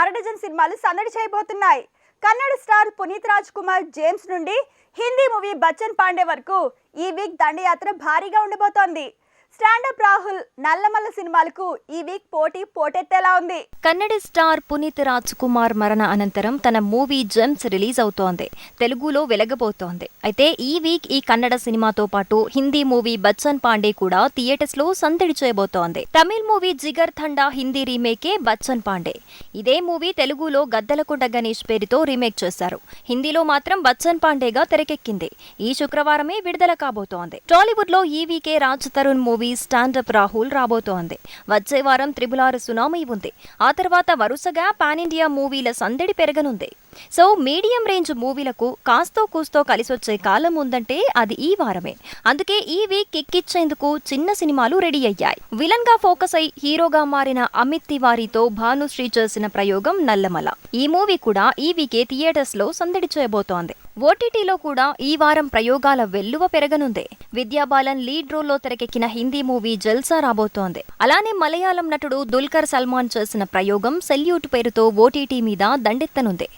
అరడజన్ సినిమాలు సందడి చేయబోతున్నాయి. కన్నడ స్టార్ పునీత్ రాజ్ కుమార్ జేమ్స్ నుండి హిందీ మూవీ బచ్చన్ పాండే వరకు ఈ వీక్ దండయాత్ర భారీగా ఉండబోతోంది. స్టాండప్ రాహుల్ నల్లమల్ల సినిమాలకు ఈ వీక్ పోటీ పోటెత్తేలా ఉంది. కన్నడ స్టార్ పునీత్ రాజ్ కుమార్ మరణ అనంతరం తన మూవీ జెమ్స్ రిలీజ్ అవుతోంది. తెలుగులో వెలగబోతోంది. అయితే ఈ వీక్ ఈ కన్నడ సినిమాతో పాటు హిందీ మూవీ బచ్చన్ పాండే కూడా థియేటర్స్లో సందడి చేయబోతోంది. తమిళ్ మూవీ జిగర్ థండా హిందీ రీమేకే బచ్చన్ పాండే. ఇదే మూవీ తెలుగులో గద్దలకుంట గణేష్ పేరుతో రీమేక్ చేశారు. హిందీలో మాత్రం బచ్చన్ పాండేగా తెరకెక్కింది. ఈ శుక్రవారమే విడుదల కాబోతోంది. టాలీవుడ్లో ఈ వీకే Raj Tarun movie movie stand up Rahul రాబోతోంది. వచ్చే వారం త్రిబులార్ సునామీ ఉంది. ఆ తర్వాత వరుసగా పాన్ ఇండియా మూవీల సందడి పెరగనుంది. సో మీడియం రేంజ్ మూవీలకు కాస్తో కూస్తో కలిసొచ్చే కాలం ఉందంటే అది ఈ వారమే. అందుకే ఈ వీక్ కిక్కిచ్చేందుకు చిన్న సినిమాలు రెడీ అయ్యాయి. విలన్గా ఫోకస్ అయి హీరోగా మారిన అమిత్ తివారీతో భానుశ్రీ చేసిన ప్రయోగం నల్లమల. ఈ మూవీ కూడా ఈ వీకే థియేటర్స్లో సందడి చేయబోతోంది. ఓటీటీలో కూడా ఈ వారం ప్రయోగాల వెల్లువ పెరగనుంది. విద్యాబాలన్ లీడ్ రోల్లో తెరకెక్కిన హిందీ మూవీ జల్సా రాబోతోంది. అలానే మలయాళం నటుడు దుల్కర్ సల్మాన్ చేసిన ప్రయోగం సెల్యూట్ పేరుతో ఓటీటీ మీద దండెత్తనుంది.